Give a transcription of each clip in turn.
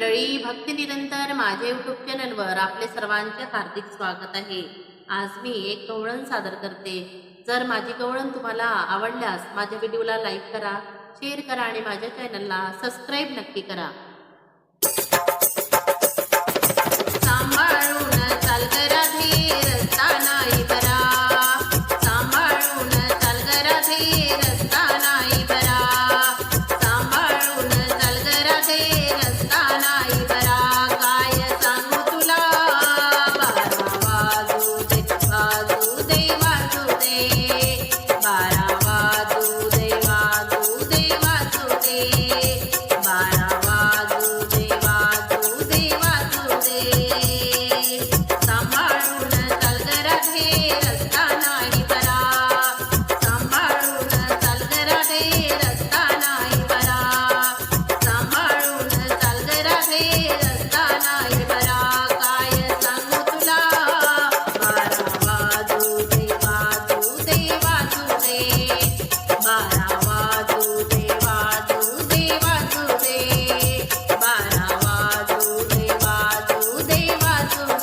मंडळी भक्ती निरंतर माझे यूट्यूब चॅनलवर आपले सर्वांचे हार्दिक स्वागत आहे. आज मी एक कवळण सादर करते. जर माझी कवळण तुम्हाला आवडल्यास माझ्या व्हिडिओला लाईक करा शेअर करा आणि माझ्या चॅनलला सबस्क्राईब नक्की करा. सांभाळून चाल करा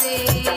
Yeah.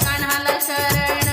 kind of my life, sir.